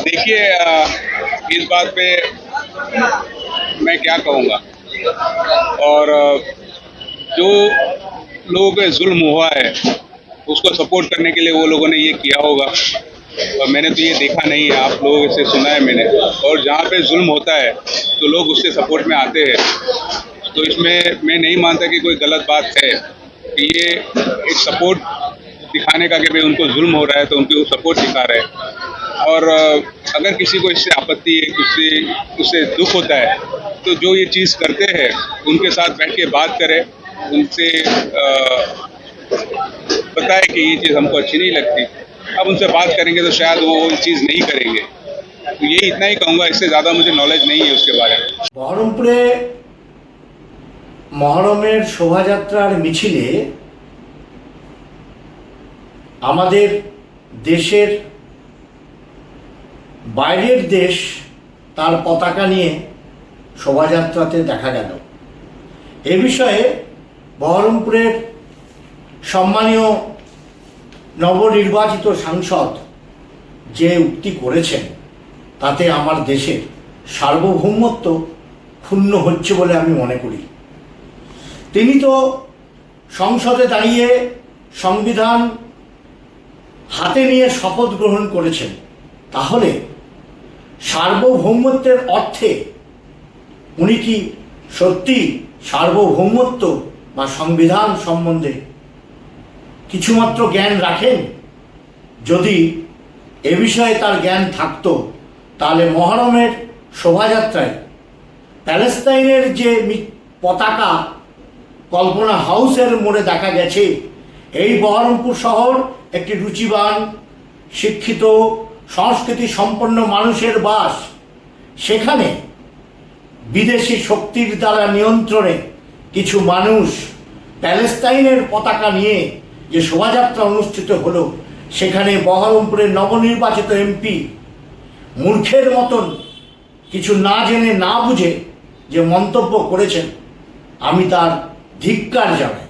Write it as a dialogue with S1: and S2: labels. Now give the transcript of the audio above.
S1: देखिए इस बात पे मैं क्या कहूँगा? और जो लोगों पे जुल्म हुआ है, उसको सपोर्ट करने के लिए वो लोगों ने ये किया होगा। और मैंने तो ये देखा नहीं है, आप लोगों से सुना है मैंने। और जहाँ पे जुल्म होता है तो लोग उसके सपोर्ट में आते हैं। तो इसमें मैं नहीं मानता कि कोई गलत बात है कि ये एक सपोर्ट दिखाने का कि भाई उनको जुल्म हो रहा है तो उनकी सपोर्ट दिखा रहे हैं। और अ, अगर किसी को इससे आपत्ति है उससे उससे दुख होता है तो जो ये चीज़ करते हैं उनके साथ बैठ के बात करें उनसे अ, बताए कि ये चीज़ हमको अच्छी नहीं लगती अब उनसे बात करेंगे तो शायद वो वो चीज़ नहीं करेंगे तो ये इतना ही कहूँगा इससे ज़्यादा मुझे नॉलेज नहीं है उसके बारे में
S2: বহরমপুরে মহরমের শোভাযাত্রার মিছিলে আমাদের দেশের বাইরের দেশ তার পতাকা নিয়ে শোভাযাত্রাতে দেখা গেল। এ বিষয়ে বহরমপুরের সম্মানীয় নবনির্বাচিত সাংসদ যে উক্তি করেছেন, তাতে আমার দেশের সার্বভৌমত্ব ক্ষুণ্ণ হচ্ছে বলে আমি মনে করি। তিনি তো সংসদে দাঁড়িয়ে সংবিধান হাতে নিয়ে শপথ গ্রহণ করেছেন, তাহলে সার্বভৌমত্বের অর্থে উনি কি সত্যি সার্বভৌমত্ব বা সংবিধান সম্বন্ধে কিছুমাত্র জ্ঞান রাখেন? যদি এ বিষয়ে তার জ্ঞান থাকতো, তাহলে মহরমের শোভাযাত্রায় প্যালেস্তাইনের যে পতাকা কল্পনা হাউসের মোড়ে দেখা গেছে, এই বহরমপুর শহর একটি রুচিবান, শিক্ষিত সংস্কৃতি সম্পন্ন মানুষের বাস, সেখানে বিদেশি শক্তির দ্বারা নিয়ন্ত্রণে কিছু মানুষ প্যালেস্তাইনের পতাকা নিয়ে যে শোভাযাত্রা অনুষ্ঠিত হলো, সেখানে বহরমপুরের নবনির্বাচিত এমপি মূর্খের মতন কিছু না জেনে না বুঝে যে মন্তব্য করেছেন, আমি তার ধিক্কার জানাই।